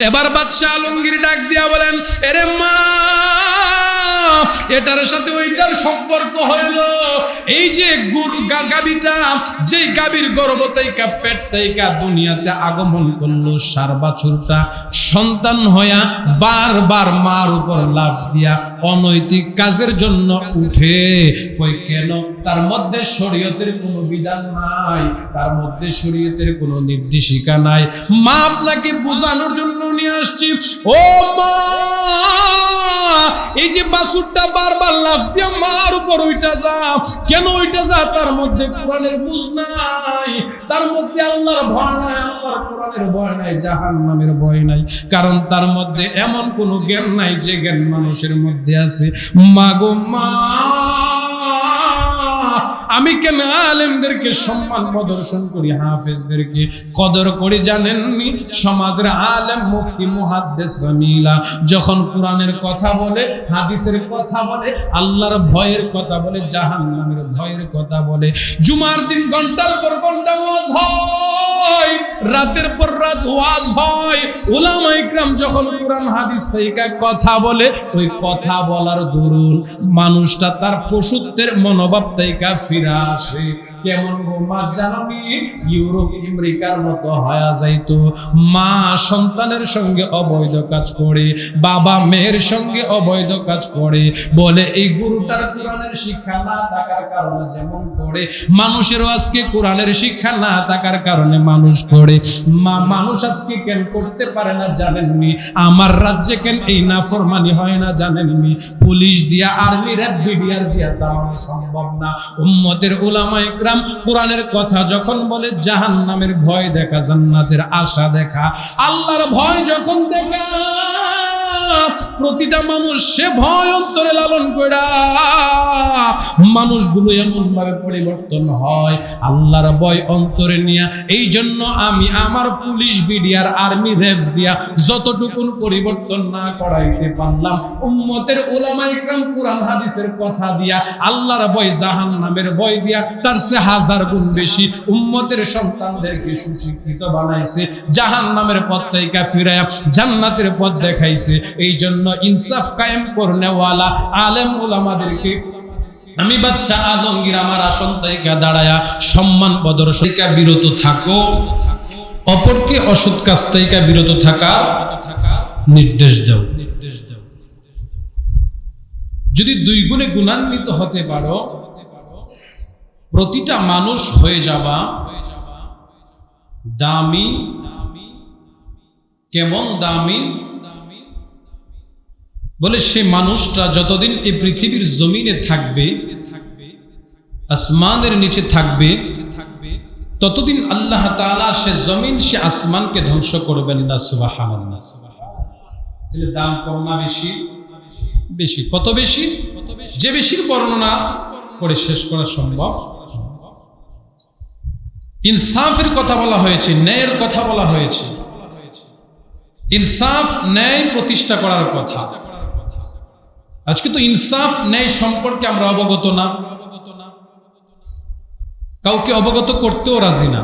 এবার বাদশাহ আলমগীর ডাক দিয়া বলেন এরে মা এটার সাথে ওইটার সম্পর্ক হইল। এই যে গরু গা- গাভীটা, যেই গাভীর গর্ভ থেকে, পেট থেকে দুনিয়াতে আগমন করল, সার বাছুরটা সন্তান হইয়া বারবার মার উপর লাফ দিয়া অনৈতিক কাজের জন্য উঠে। কই, কেন? তার মধ্যে শরীয়তের কোনো বিধান নাই, তার মধ্যে শরীয়তের কোনো নির্দেশিকা নাই। মা আপনাকে বোঝানোর জন্য নিয়ে আসছি? ও মা! এই যে বাসুরটা বারবার লাফ দিয়ে মার উপর ওইটা যা, কেন ওইটা যা? তার মধ্যে কোরআনের বুঝ নাই। তার মধ্যে আল্লাহর ভয় নাই, আল্লাহর কোরআনের ভয় নাই জাহান নামের ভয় নাই। কারণ তার মধ্যে এমন কোনো জ্ঞান নাই যে জ্ঞান মানুষের মধ্যে আছে। মাগো মা আমি কেন আলেমদেরকে সম্মান প্রদর্শন করি, হাফেজদেরকে? কদর করি জানেননি? সমাজের আলেম মুফতি মুহাদ্দেস রামিলা যখন কোরআনের কথা বলে, হাদিসের কথা বলে, আল্লাহর ভয়ের কথা বলে, জাহান্নামের ভয়ের কথা বলে, জুমার দিন ঘণ্টার পর ঘণ্টা ওয়াজ হয়, রাতের পর রাত ওয়াজ হয়, উলামা ইকরাম যখন কোরআন হাদিস থেকে কথা বলে, ওই কথা বলার দরুন মানুষটা তার পশুত্বের মনোভাব থেকে ফিরে আসে কেমন গো মা জানি ইউরোপ, আমেরিকার মতো হয়ে যাইতো। মা সন্তানের সঙ্গে অবৈধ কাজ করে, বাবা মেয়ের সঙ্গে অবৈধ কাজ করে। বলে এই গুরুটার কোরআনের শিক্ষা না থাকার কারণে যেমন করে, মানুষেরও আজকে কোরআনের শিক্ষা না থাকার কারণে মানুষ করে। মা, মানুষ আজকে কেন করতে পারে না জানেননি? আমার রাজ্যে কেন এই নাফরমানি হয় না জানেননি? পুলিশ দিয়া, আর্মি র্যাব, বিডিআর দিয়া দাঁড়ানো সম্ভব না। উম্মতের উলামা ইকরাম কোরআনের কথা যখন বলে জাহান নামের ভয় দেখা, জান্নাতের আশা দেখা। আল্লাহর ভয় যখন দেখা প্রতিটা মানুষ সে ভয় অন্তরে লালন করা মানুষগুলো এমন ভাবে পরিবর্তন হয়, আল্লাহর ভয় অন্তরে নিয়া। এই জন্য আমি আমার পুলিশ আর্মি দিয়া যতটুকুন পরিবর্তন না করাইতে পারলাম, উম্মতের হাদিসের কথা দিয়া, আল্লাহর ভয় জাহান নামের ভয় দিয়া তার সে হাজার গুণ বেশি উম্মতের সন্তানদেরকে সুশিক্ষিত বানাইছে জাহান নামের পথ থেকে ফিরায়া জান্নাতের পথ দেখাইছে। এই জন্য ইনসাফ কায়েম করনেওয়ালা আলেম ওলামাদেরকে আমি বাদশাহ আলমগীর আমার আসন থেকে দাঁড়ায়া সম্মান প্রদর্শনিকা বিরত থাকো। অপরকে অসৎ কাজ থেকে বিরত থাকার নির্দেশ দাও নির্দেশ দাও। যদি দুই গুণে গুণান্বিত হতে পারো, প্রতিটা মানুষ হয়ে যাবা দামি, কেমন দামি বলে, সে মানুষটা যতদিন এই পৃথিবীর জমিনে থাকবে, আসমানের নিচে থাকবে, ততদিন আল্লাহ তাআলা সে জমিন, সে আসমানকে ধ্বংস করবেন না। তাহলে দাম কম না বেশি? বেশি। কত বেশি? যে বেশির বর্ণনা করে শেষ করা সম্ভব। ইনসাফের কথা বলা হয়েছে, ন্যায়ের কথা বলা হয়েছে। ইনসাফ, ন্যায় প্রতিষ্ঠা করার কথা। আজকে তো ইনসাফ, ন্যায় সম্পর্কে আমরা অবগত না। কাউকে অবগত করতেও রাজি না।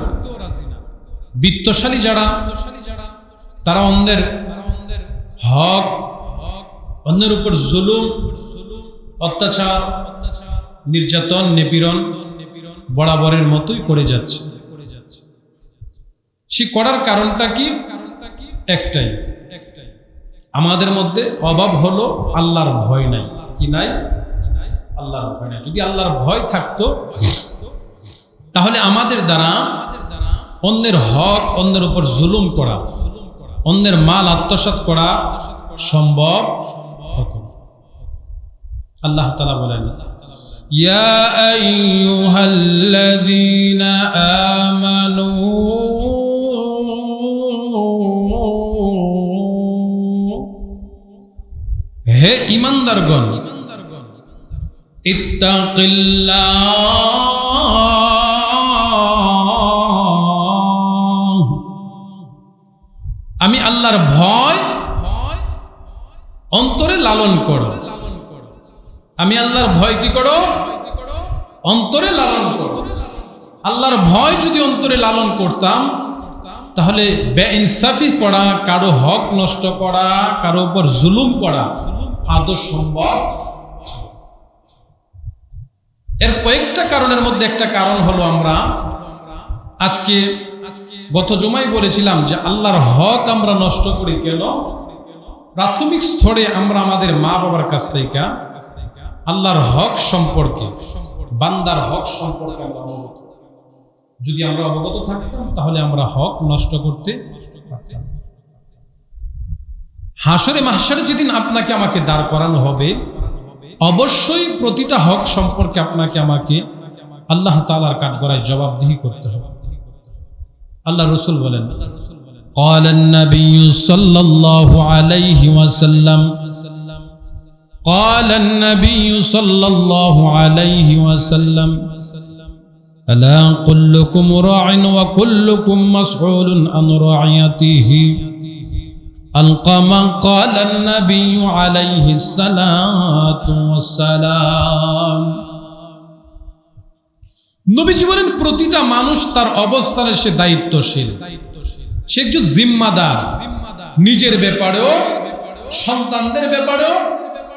বিত্তশালী যারা, তারা অন্যের হক, অন্যের উপর জুলুম, অত্যাচার, নির্যাতন, নিপীড়ন বরাবরের মতোই করে যাচ্ছে। সে করার কারণটা কি? একটাই। একটাই আমাদের মধ্যে অভাব হলো আল্লাহর ভয় নাই। কি নাই? আল্লাহর ভয় নাই। যদি আল্লাহর ভয় থাকতো, তাহলে আমাদের দ্বারা অন্যের হক, অন্যের উপর জুলুম করা, অন্যের মাল আত্মসাত করা সম্ভব হতো আল্লাহ তালা বলেন, ইয়া আইয়ুহাল্লাযীনা আমানু হে ইমানদারগণ আমি আল্লাহর ভয় অন্তরে লালন করো। আমি আল্লাহর ভয় কি করো? অন্তরে লালন করো। আল্লাহর ভয় যদি অন্তরে লালন করতাম, তাহলে বেইনসাফি করা, কারও হক নষ্ট করা, কারও উপর জুলুম করা আদৌ সম্ভব। এর কয়েকটা কারণের মধ্যে একটা কারণ হলো আমরা আজকে গত জমাই বলেছিলাম যে আল্লাহর হক আমরা নষ্ট করি কেন প্রাথমিক স্তরে আমরা আমাদের মা বাবার কাছ থেকে আল্লাহর হক সম্পর্কে, বান্দার হক সম্পর্কে অবগত যদি আমরা অবগত থাকতাম, তাহলে আমরা হক নষ্ট করতে পারতাম না। হাসরে মাহসারে যেদিন আপনাকে আমাকে দাঁড় করানো হবে অবশ্যই প্রতিটা হক সম্পর্কে আপনাকে আমাকে আল্লাহ তালার কাঠগড়ায় জবাবদিহি করতে হবে আল্লাহ রসুল বলেন قال النبي صلى الله عليه وسلم قال النبي صلى الله عليه وسلم ألا كلكم راع وكلكم مسؤول عن رعيته ألقى من قال النبي عليه الصلاة والسلام নবীজি বলেন প্রতিটা মানুষ তার অবস্থানে সে দায়িত্বশীল সে একজন জিম্মাদার নিজের ব্যাপারেও সন্তানদের ব্যাপারেও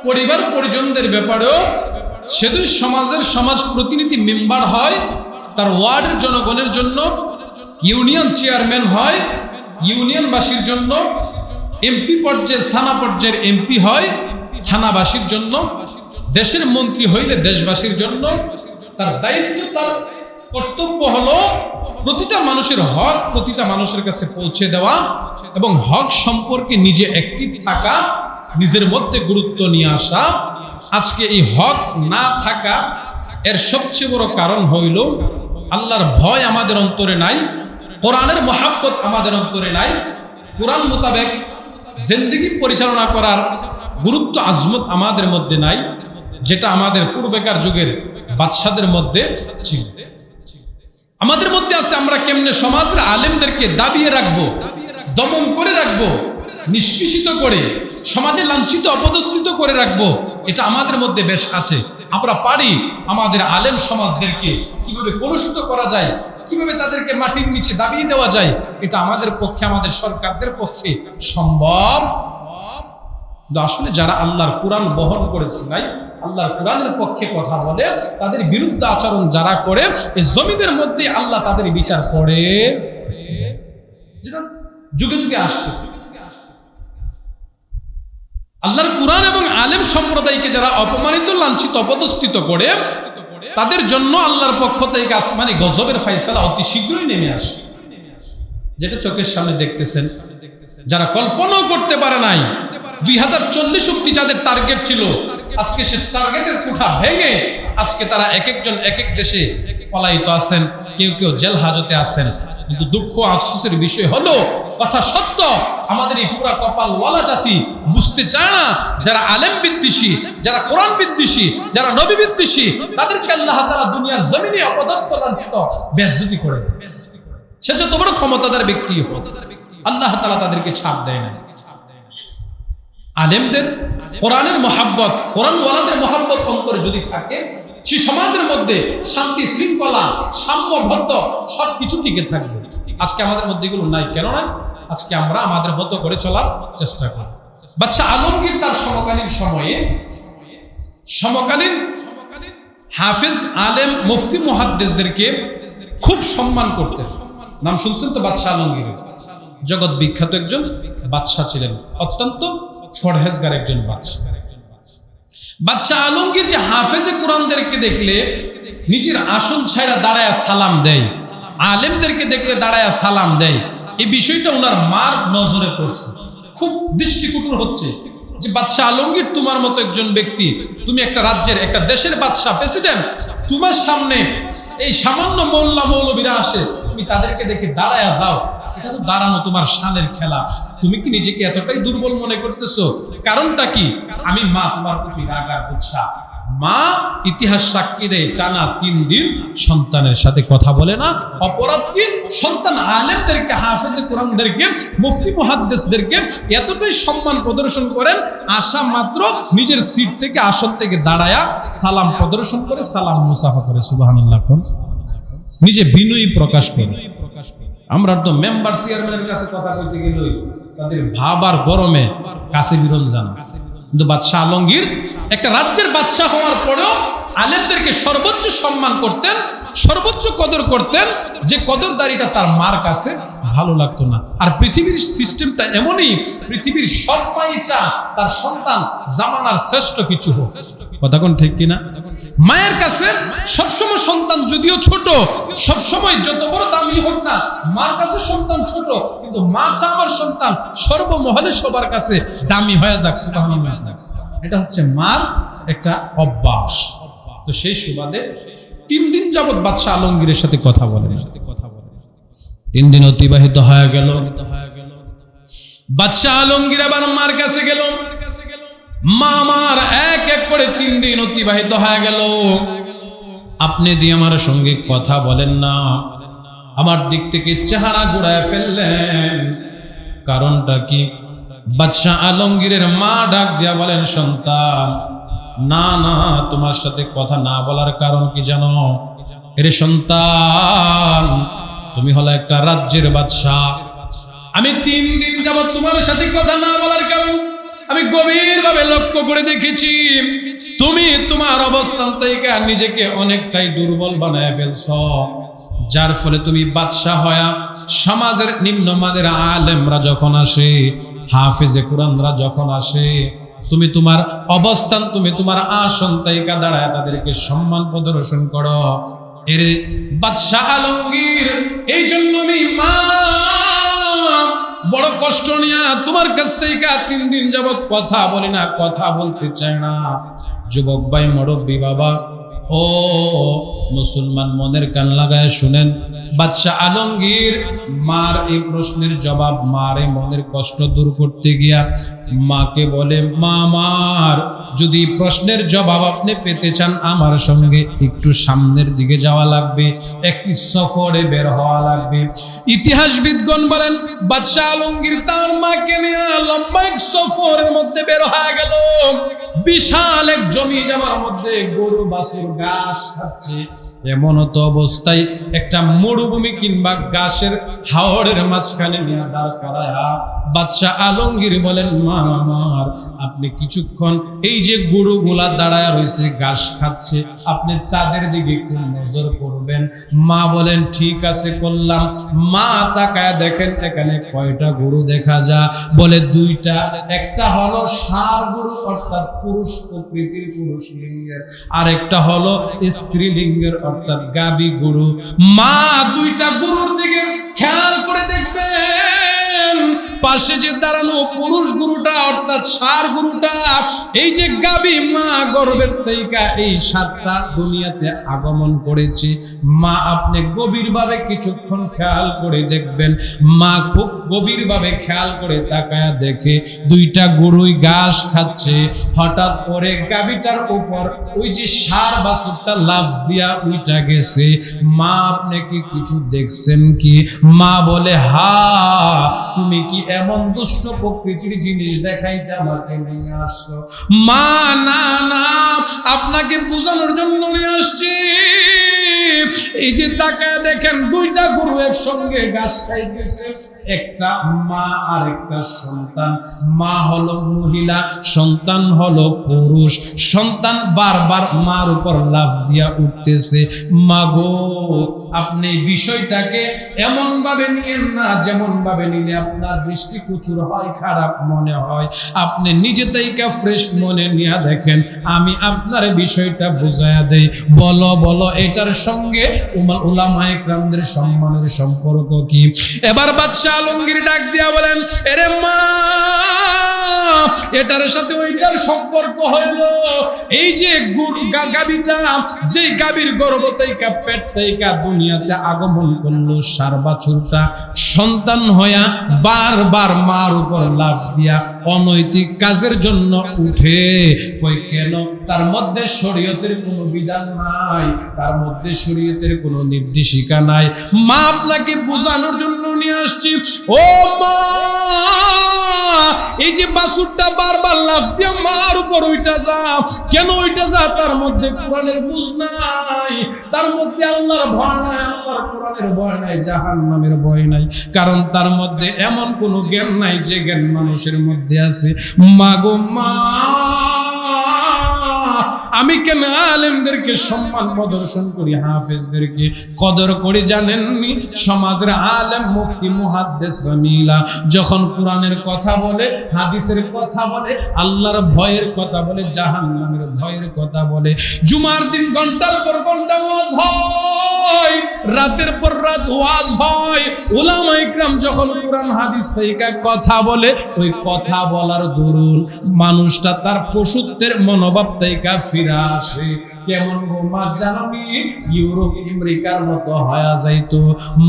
পরিবার পরিজনদের ব্যাপারেও সেতু সমাজের সমাজ প্রতিনিধি মেম্বার হয় তার ওয়ার্ডের জনগণের জন্য ইউনিয়ন চেয়ারম্যান হয় ইউনিয়নবাসীর জন্য এমপি পর্যায়ের, থানা পর্যায়ের এমপি হয় থানাবাসীর জন্য। দেশের মন্ত্রী হইলে দেশবাসীর জন্য। তার দায়িত্ব, তার কর্তব্য হলো প্রতিটা মানুষের হক, প্রতিটা মানুষের কাছে পৌঁছে দেওয়া এবং হক সম্পর্কে নিজে অ্যাক্টিভ থাকা, নিজের মধ্যে গুরুত্ব নিয়ে আসা। আজকে এই হক না থাকা এর সবচেয়ে বড় কারণ হইল আল্লাহর ভয় আমাদের অন্তরে নাই, কোরআনের মহাব্বত আমাদের অন্তরে নাই। কোরআন মোতাবেক জিন্দগি পরিচালনা করার গুরুত্ব আজমত আমাদের মধ্যে নাই, যেটা আমাদের পূর্বেকার যুগের বাদশাদের মধ্যে ছিল। আমাদের মধ্যে আছে, আমরা কেমনে সমাজের আলেমদেরকে দাবিয়ে রাখব, দমন করে রাখব, নিষ্পিষিত করে, সমাজে লাঞ্ছিত, অপদস্থিত করে রাখব, এটা আমাদের মধ্যে বেশ আছে। আমরা পারি আমাদের আলেম সমাজদেরকে কীভাবে কলুষিত করা যায়, কীভাবে তাদেরকে মাটির নিচে দাবিয়ে দেওয়া যায়, এটা আমাদের পক্ষে, আমাদের সরকারদের পক্ষে সম্ভব। আসলে যারা আল্লাহর কোরআন বহন করেছে নাই আল্লাহর কোরআনের পক্ষে কথা বলে, তাদের বিরুদ্ধে আচরণ যারা করে জমিদের মধ্যে আল্লাহ তাদের বিচার করে। যেটা যুগে যুগে আসতেছে। আল্লাহর কোরআন এবং আলেম সম্প্রদায়কে যারা অপমানিত, লাঞ্ছিত, অপদস্থিত করে, তাদের জন্য আল্লাহর পক্ষ থেকে আসমানি গজবের ফাইসালা অতি শীঘ্রই নেমে আসে। যেটা চোখের সামনে দেখতেছেন, যারা কল্পনাও করতে পারে নাই, দুই হাজার চল্লিশ অব্দি যাদের টার্গেট ছিল, আজকে সে টার্গেটের কোঠা ভেঙে আজকে তারা এক একজন এক এক দেশে পলায়িত আছেন, কেউ কেউ জেল হাজতে আছেন। কিন্তু দুঃখ আফসোসের বিষয় হলো, কথা সত্য, আমাদের এই পুরা কপাল ওয়ালা জাতি বুঝতে চায় না, যারা আলেম বিদ্বেষী, যারা কোরআন বিদ্বেষী, যারা নবী বিদ্বেষী, তাদেরকে আল্লাহ তারা দুনিয়ার জমিনে অপদস্থ, লাঞ্ছিত বেজ্জতি করে। সে যত বড় ক্ষমতাদার ব্যক্তি আল্লাহ তালা তাদেরকে ছাড় দেয় না। আলেমদের কোরআনের মহাব্বত কোরআন ওয়ালাদের মহাব্বত অন্তরে যদি থাকে সে সমাজের মধ্যে শান্তি, শৃঙ্খলা সাম্যবদ্ধ সব কিছু টিকে থাকবে। আজকে আমাদের মধ্যে এগুলো নাই। কেন না আজকে আমরা আমাদের মতো করে চলার চেষ্টা করি বাচ্চা আলমগীর তার সমকালীন সময়ে সমকালীন হাফিজ, আলেম, মুফতি, মুহাদ্দেসদেরকে খুব সম্মান করতেন। নাম শুনছেন তো বাদশাহ আলমগীর? জগৎ বিখ্যাত একজন বাদশাহ ছিলেন। অত্যন্ত ফরহেজগার একজন বাদশাহ। বাদশাহ আলমগীর যে হাফেজে কোরআনদেরকে দেখলে নিজের আসন ছাইরা দাঁড়ায় সালাম দেয়, আলেমদেরকে দেখলে দাঁড়ায় সালাম দেয়, এই বিষয়টা ওনার মার নজরে পড়ছে। খুব দৃষ্টিকুটুর হচ্ছে যে বাদশাহ আলমগীর তোমার মতো একজন ব্যক্তি, তুমি একটা রাজ্যের, একটা দেশের বাদশাহ, প্রেসিডেন্ট, তোমার সামনে এই সামান্য মোল্লা মৌলবীরা আসে, তুমি তাদেরকে দেখে দাঁড়ায় যাও, এটা তো দাঁড়ানো তোমার শানের খেলা। তুমি কি নিজেকে এতটাই দুর্বল মনে করতেছো? কারণটা কি? আমি মা, তোমার প্রতি রাগ আর উৎসাহ মা ইতিহাস সাক্ষী দেয়, টানা তিন দিন সন্তানের সাথে কথা বলে না। অপরাধ কি? সন্তান আলেমদেরকে, হাফেজে কোরআনদেরকে, মুফতি মুহাদ্দেসদেরকে এতটাই সম্মান প্রদর্শন করেন, আশা মাত্র নিজের সিট থেকে আসন থেকে দাঁড়ায়া সালাম প্রদর্শন করে, সালাম মুসাফা করে সুবাহান্লাহ নিজে বিনয়ী প্রকাশ করে। আমরা তো মেম্বার চেয়ারম্যানের কাছে কথা বলতে গেলে তাদের ভাব আর গরমে কাছে বিরল যান কিন্তু বাদশাহ আলমগীর একটা রাজ্যের বাদশাহ হওয়ার পরেও আলেমদেরকে সর্বোচ্চ সম্মান করতেন, সর্বোচ্চ কদর করতেন, যে কদরদারিটা তার মার কাছে ভালো লাগতো না। আর পৃথিবীর সিস্টেমটা এমনই, পৃথিবীর সব মাই চা তার সন্তান জামানার শ্রেষ্ঠ কিছু হোক। কথা কোন ঠিক কিনা? মায়ের কাছে সবসময় সন্তান যদিও ছোট, সবসময় যত বড় দামি হোক না, মার কাছে সন্তান ছোট, কিন্তু মা চা আমার সন্তান, সর্বমহলে সবার কাছে দামি হয়ে যাক, সুবহানাল্লাহ। এটা হচ্ছে মার একটা অভ্যাস। তো সেই সুবাদে তিন দিন যাবৎ বাদশাহ আলমগীরের সাথে কথা বলেন। তিন দিন অতিবাহিত হয়ে গেল। বাদশাহ আলমগীর আবার মার কাছে গেল। মা আমার এক এক করে তিন দিন অতিবাহিত হয়ে গেল। আপনি দিয়ে আমার সঙ্গে কথা বলেন না, আমার দিক থেকে চেহারা ঘুরায় ফেললেন। কারণটা কি? বাদশাহ আলমগীরের মা ডাক দিয়া বলেন, সন্তান, না না, তোমার সাথে কথা না বলার কারণ কি জানো? এর সন্তান, তুমি হলো একটা রাজ্যের বাদশাহ। আমি তিন দিন যাবত তোমার সাথে কথা না বলার কারণ আমি গভীরভাবে লক্ষ্য করে দেখেছি। তুমি তোমার অবস্থান থেকে নিজেকে অনেকটাই দুর্বল বানায় ফেলছ। যার ফলে তুমি বাদশাহ হয়া সমাজের নিম্নমানের আলেমরা যখন আসে, হাফিজে কোরআনরা যখন আসে, তুমি তোমার অবস্থান, তুমি তোমার আসন তাইকা দাঁড়ায় তাদেরকে সম্মান প্রদর্শন করো। এর বাদশাহ আলমগীর, এই জন্য আমি মা বড় কষ্ট নিয়া তোমার কাছ থেকে তিন দিন যাবত কথা বলি না, কথা বলতে চায় না। যুবক ভাই, মরব্বি বাবা, ও মুসলমান মনের কান লাগায় শুনেন, বাদশাহ আলমগীর মার এই প্রশ্নের জবাব, মার এই মনের কষ্ট দূর করতে গিয়া মাকে বলে মামার যদি প্রশ্নের জবাব আপনি পেতে চান, আমার সঙ্গে একটু সামনের দিকে যাওয়া লাগবে, একটি সফরে বের হওয়া লাগবে। ইতিহাসবিদগণ বলেন, বাদশাহ আলমগীর তার মাকে নিয়ে লম্বা এক সফরের মধ্যে বের হয়ে গেল। বিশাল এক জমি জামার মধ্যে গরু, বাছুর, ঘাস খাচ্ছে। এমন তো অবস্থায় একটা মরুভূমি কিংবা গাছের হাওড়ের মাঝখানে নিয়ে দাঁড় করায়া। বাদশাহ আলমগীর বলেন, মা, আমার, আপনি কিছুক্ষণ এই যে গরুগুলা দাঁড়ায় রয়েছে, ঘাস খাচ্ছে, আপনি তাদের দিকে একটু নজর করবেন। মা বলেন, ঠিক আছে করলাম। মা তাকায় দেখেন, এখানে কয়টা গরু দেখা যা বলে, দুইটা। একটা হলো ষাঁড় গরু, অর্থাৎ পুরুষ প্রকৃতির পুরুষ লিঙ্গের। আর একটা হলো স্ত্রীলিঙ্গের, অর্থাৎ গাবি গরু। মা দুইটা গরুর দিকে খেয়াল করে দেখবেন পাশে যে দাঁড়ানো পুরুষ গুরুটা, অর্থাৎ সার গুরুটা, এই যে গাবি মা গর্বের তৈকা এই সাতটা দুনিয়াতে আগমন করেছে। মা, আপনি গভীরভাবে কিছুক্ষণ খেয়াল করে দেখবেন। মা খুব গভীরভাবে খেয়াল করে তাকায়া দেখে, দুইটা গরুই ঘাস খাচ্ছে। হঠাৎ করে গাবিটার উপর ওই যে সার বাছুরটা লাফ দিয়া উইটা গেছে। মা আপনাকে কিছু দেখছেন কি? মা বলে, হা, তুমি কি এমন দুষ্ট প্রকৃতির জিনিস দেখাইতে আমাকে নিয়ে আসছো। মা, না না, আপনাকে বোঝানোর জন্য নিয়ে আসছি। এই যে তাকায় দেখেন, দুইটা গরু একসঙ্গে ঘাস খাইতেছে, একটা মা আর একটা সন্তান। মা হলো মহিলা, সন্তান হলো পুরুষ। সন্তান বারবার মার উপর লাফ দিয়া উঠতেছে। মা গো আপনি বিষয়টাকে এমন ভাবে নিয়েন না যেমন ভাবে নিলে আপনার দৃষ্টি কুচুর হয়, খারাপ মনে হয়। আপনি নিজে থেকে ফ্রেশ মনে নিয়ে দেখেন, আমি আপনার বিষয়টা বুঝাইয়া দেই। বলো বলো, এটার সঙ্গে উমা- উলামা একরামদের সম্মানের সম্পর্ক কি? এবার বাদশাহ আলমগীর ডাক দিয়া বলেন, এরে মা, এটার সাথে ওইটার সম্পর্ক হলো এই যে গুরু গাবিটা যে গাবির গর্ভ থেকে, পেট থেকে দুনিয়াতে আগমন করল সার বাছুরটা সন্তান হইয়া বারবার মার উপর লাফ দিয়া অনৈতিক কাজের জন্য উঠে। কই, কেন? তার মধ্যে শরীয়তের কোনো বিধান নাই, তার মধ্যে শরীয়তের কোনো নির্দেশিকা নাই। মা আপনাকে বোঝানোর জন্য নিয়ে আসছি। ও মা! এই যে বাসুরটা বারবার লাফ দিয়ে মার উপর ওইটা যা, কেন ওইটা যা? তার মধ্যে কোরআনের বুঝ নাই। তার মধ্যে আল্লাহর ভয় নাই, আল্লাহর কোরআনের ভয় নাই, জাহান্নামের ভয় নাই। কারণ তার মধ্যে এমন কোনো জ্ঞান নাই যে জ্ঞান মানুষের মধ্যে আছে। মাগো মা! আমি কেন আলেমদেরকে সম্মান প্রদর্শন করি, হাফেজদেরকে? কদর করে জানেননি? সমাজের আলেম মুফতি মুহাদ্দেসরা মিলা যখন কোরআনের কথা বলে, হাদিসের কথা বলে, আল্লাহর ভয়ের কথা বলে, জাহান্নামের ভয়ের কথা বলে, জুমার দিন ঘণ্টার পর ঘণ্টা ওয়াজ হয়, রাতের পর রাত ওয়াজ হয়, উলামা ইকরাম যখন কোরআন, হাদিস থেকে কথা বলে, ওই কথা বলার দরুন মানুষটা তার পশুত্বের মনোভাব থেকে ফিরে আসে কেমন গো মা জানি ইউরোপ, আমেরিকার মতো হয়ে যাইতো।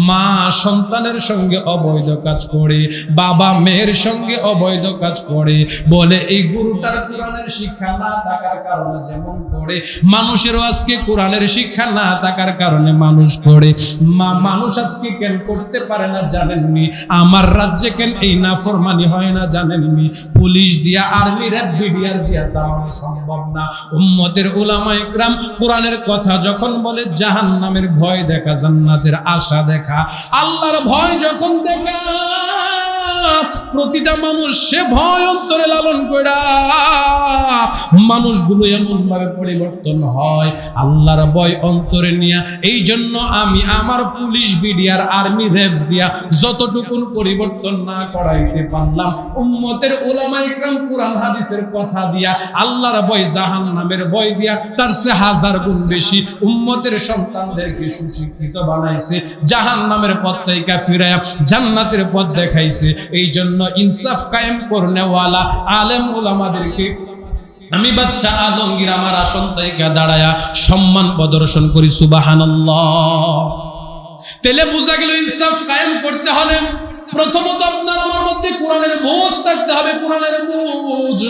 মা সন্তানের সঙ্গে অবৈধ কাজ করে, বাবা মেয়ের সঙ্গে অবৈধ কাজ করে। বলে, এই গুরুটার কোরআনের শিক্ষা না থাকার কারণে যেমন করে, মানুষেরও আজকে কোরআনের শিক্ষা না থাকার কারণে মানুষ করে। মা, মানুষ আজকে কেন করতে পারে না জানেননি? আমার রাজ্যে কেন এই না নাফরমানি হয় না জানেননি? পুলিশ দিয়া, আর্মি র্যাব, বিডিআর দিয়া দাঁড়ানো সম্ভব না। উম্মতের উলামা ইকরাম কোরআনের কথা যখন বলে জাহান নামের ভয় দেখা, জান্নাতের আশা দেখা। আল্লাহর ভয় যখন দেখা প্রতিটা মানুষ সে ভয় অন্তরে লালন করা মানুষগুলো এমন ভাবে পরিবর্তন হয়, আল্লাহর ভয় অন্তরে নিয়া। এই জন্য আমি আমার পুলিশ বিডিআর আর্মি রেফ দিয়া যতটুকুন পরিবর্তন না করাইতে পারলাম, উম্মতের ওলামা ইকরাম কোরআন হাদিসের কথা দিয়া, আল্লাহর ভয় জাহান্নামের ভয় দিয়া, তার সে হাজার গুণ বেশি উম্মতের সন্তানদেরকে সুশিক্ষিত বানাইছে, জাহান্নামের পথ থেকে ফিরায়া জান্নাতের পথ দেখাইছে এই জন্য ইনসাফ কায়েম করনেওয়ালা আলেম ওলামাদেরকে আমি বাদশাহ আলমগীর আমার আসন থেকে দাঁড়ায়া সম্মান প্রদর্শন করি, সুবাহানাল্লাহ। তেলে বুঝা গেল ইনসাফ কায়েম করতে হলে প্রথমত আপনার আমার মধ্যে কোরআনের বোঝ থাকতে হবে, কোরআনের বোঝ।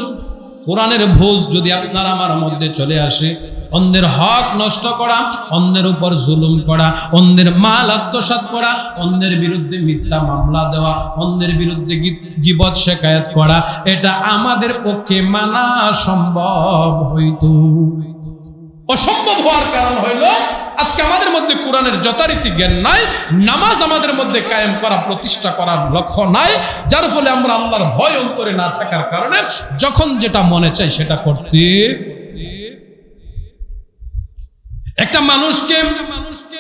কোরআনের ভোজ যদি আপনার আমার মধ্যে চলে আসে, অন্যের হক নষ্ট করা, অন্যের উপর জুলুম করা, অন্যের মাল আত্মসাৎ করা, অন্যের বিরুদ্ধে মিথ্যা মামলা দেওয়া, অন্যের বিরুদ্ধে গিবত শেখায়ত করা, এটা আমাদের পক্ষে মানা সম্ভব হইতো। অসম্ভব হওয়ার কারণ হইল আজকে আমাদের মধ্যে কোরআনের যথারীতি জ্ঞান নাই, নামাজ আমাদের মধ্যে কায়েম করা, প্রতিষ্ঠা করার লক্ষ্য নাই, যার ফলে আমরা আল্লাহর ভয় অন্তরে না থাকার কারণে যখন যেটা মনে চাই সেটা করতে একটা মানুষকে মানুষকে